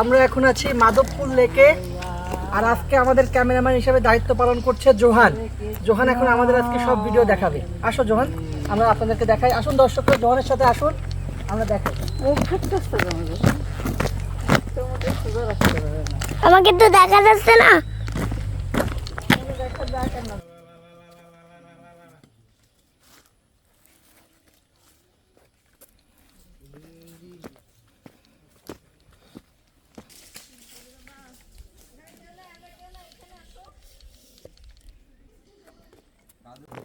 আমরা এখন আছি মাধবপুর লেকে। আর আজকে আমাদের ক্যামেরাম্যান হিসেবে দায়িত্ব পালন করছে জোহান। জোহান এখন আমাদের আজকে সব ভিডিও দেখাবে। আসো জোহান, আমরা আপনাদেরকে দেখাই। আসুন দর্শক, জোহানের সাথে আসুন। আমরা দেখাই। আমাকে তো দেখা যাচ্ছে না।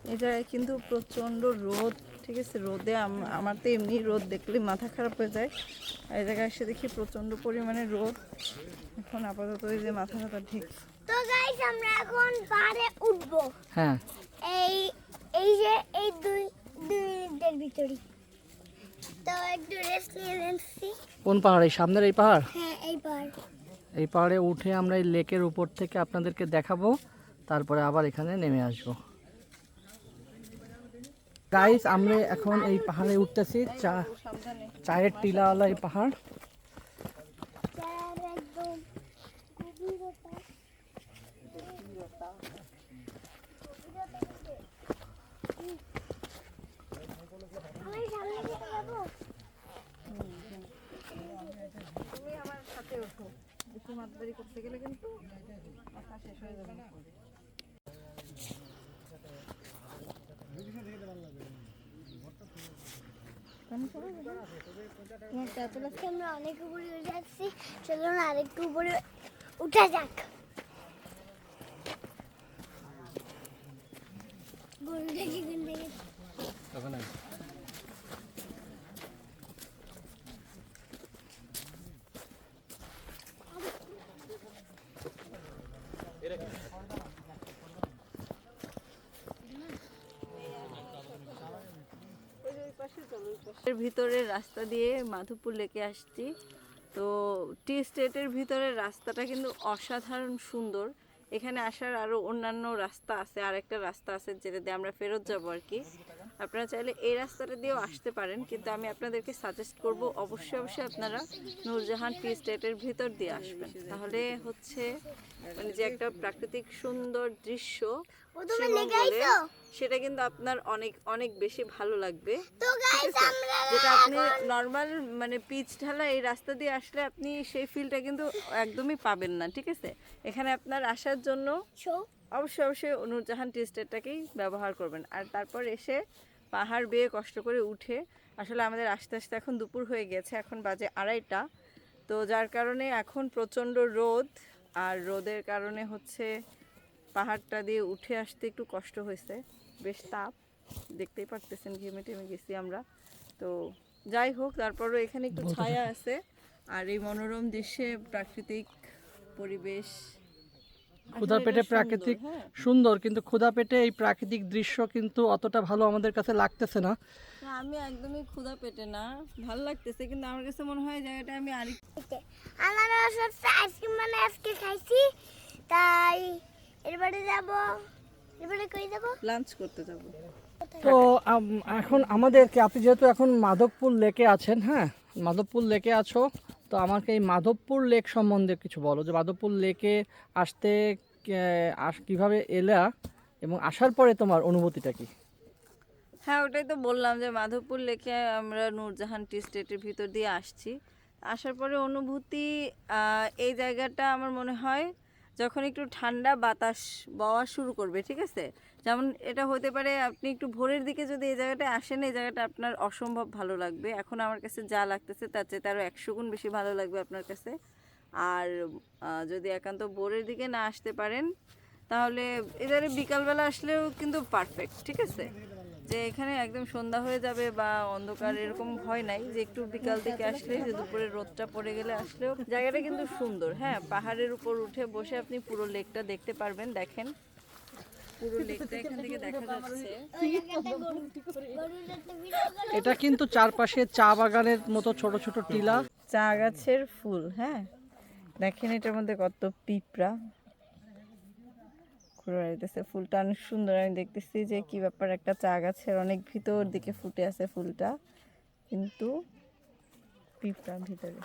এই জায়গায় কিন্তু প্রচণ্ড রোদ ঠিক আছে? রোদে আম- আমার তো এমনি রোদ দেখলে মাথা খারাপ হয়ে যায়। আর এই জায়গায় এসে দেখি প্রচণ্ড পরিমাণে রোদ। এখন আপাতত এই যে মাথা ব্যথা ঠিক। তো গাইস আমরা এখন পাহাড়ে উঠবো। হ্যাঁ। এই এই যে এই দুই দুই মিনিটের ভিতরে তো একটু রেস্ট নিয়ে নিচ্ছি কোন পাহাড়? এই সামনের এই পাহাড়? হ্যাঁ এই পাহাড়। এই পাহাড়ে উঠে আমরা এই লেকের উপর থেকে আপনাদেরকে দেখাবো। তারপরে আবার এখানে নেমে আসব। গাইস আমরা এখন এই পাহাড়ে উঠতেছি। চা, চায়ের টিলাওয়ালা এই পাহাড়। করতে গেলে কিন্তু শেষ হয়ে যাবে। আজকে আমরা অনেক উপরে উঠে যাচ্ছি চলুন আরেকটু উপরে উঠা যাক গরুটা যেখান থেকে এর ভিতরের রাস্তা দিয়ে মাধবপুর লেকে আসছি। তো টি স্টেটের ভিতরের রাস্তাটা কিন্তু অসাধারণ সুন্দর। এখানে আসার আরও অন্যান্য রাস্তা আছে, আরেকটা রাস্তা আছে যেটা দিয়ে আমরা ফেরত যাব আর কি। আপনারা চাইলে এই রাস্তাটা দিয়েও আসতে পারেন কিন্তু আমি আপনাদেরকে সাজেস্ট করব অবশ্যই অবশ্যই আপনারা নূরজাহান টি স্টেটের ভিতর দিয়ে আসবেন। তাহলে হচ্ছে মানে যে একটা প্রাকৃতিক সুন্দর দৃশ্য? সেটা কিন্তু আপনার অনেক অনেক বেশি ভালো লাগবে। যেটা আপনি নর্মাল মানে পিচ ঢালা এই রাস্তা দিয়ে আসলে আপনি সেই ফিলটা কিন্তু একদমই পাবেন না ঠিক আছে? এখানে আপনার আসার জন্য অবশ্যই অবশ্যই নূরজাহান টি স্টেটটাকেই ব্যবহার করবেন। আর তারপর এসে পাহাড় বেয়ে কষ্ট করে উঠে আসলে আমাদের আস্তে আস্তে এখন দুপুর হয়ে গেছে এখন বাজে আড়াইটা। তো যার কারণে এখন প্রচণ্ড রোদ আর রোদের কারণে হচ্ছে পাহাড়টা দিয়ে উঠে আসতে একটু কষ্ট হয়েছে। বেশ তাপ দেখতেই পারতেছেন ঘেমে টেমে গেছি আমরা। তো যাই হোক তারপরও এখানে একটু ছায়া আছে আর এই মনোরম দৃশ্যে প্রাকৃতিক পরিবেশ ক্ষুধা পেটে প্রাকৃতিক হ্যাঁ। সুন্দর কিন্তু ক্ষুধা পেটে এই প্রাকৃতিক দৃশ্য কিন্তু অতটা ভালো আমাদের কাছে লাগতেছে না। আমি একদমই ক্ষুধা পেটে না ভালো লাগতেছে কিন্তু আমার কাছে মনে হয় জায়গাটা আমি আর আমার আইসক্রিম মানে আজকে খাইছি তাই এরপরে যাব এরপরে কই যাব? লাঞ্চ করতে যাব। তো এখন আমাদেরকে আপনি যেহেতু এখন মাধবপুর লেকে আছেন হ্যাঁ মাধবপুর লেকে আছো তো আমাকে এই মাধবপুর লেক সম্বন্ধে কিছু বলো, যে মাধবপুর লেকে আসতে আস- কীভাবে এলা এবং আসার পরে তোমার অনুভূতিটা কি? হ্যাঁ ওটাই তো বললাম যে মাধবপুর লেকে আমরা নূরজাহান টি স্টেটের ভিতর দিয়ে আসছি। আসার পরে অনুভূতি এই জায়গাটা আমার মনে হয় যখন একটু ঠান্ডা বাতাস বওয়া শুরু করবে, ঠিক আছে? যেমন এটা হতে পারে আপনি একটু ভোরের দিকে যদি এই জায়গাটায় আসেন, এই জায়গাটা আপনার অসম্ভব ভালো লাগবে। এখন আমার কাছে যা লাগতেছে তার চেয়ে তারও একশো গুণ বেশি ভালো লাগবে আপনার কাছে। আর যদি একান্ত ভোরের দিকে না আসতে পারেন, তাহলে এবারে বিকালবেলা আসলেও কিন্তু পারফেক্ট ঠিক আছে? যে এখানে একদম সন্ধ্যা হয়ে যাবে বা অন্ধকার এরকম ভয় নাই যে একটু বিকাল দিকে আসলে, যে দুপুরে রোদটা পড়ে গেলে আসলেও জায়গাটা কিন্তু সুন্দর। হ্যাঁ পাহাড়ের উপর উঠে বসে আপনি পুরো লেকটা দেখতে পারবেন, দেখেন। পুরো লেকটা এখান থেকে দেখা যাচ্ছে। এটা কিন্তু চারপাশে চা বাগানের মতো ছোট ছোট টিলা। চা গাছের ফুল হ্যাঁ? দেখেন এটার মধ্যে কত পিঁপড়া। ঘুরে ফুলটা অনেক সুন্দর আমি দেখতেছি যে কি ব্যাপার একটা চা গাছের অনেক ভিতর দিকে ফুটে আছে ফুলটা কিন্তু পিঁপড়া ভিতরে।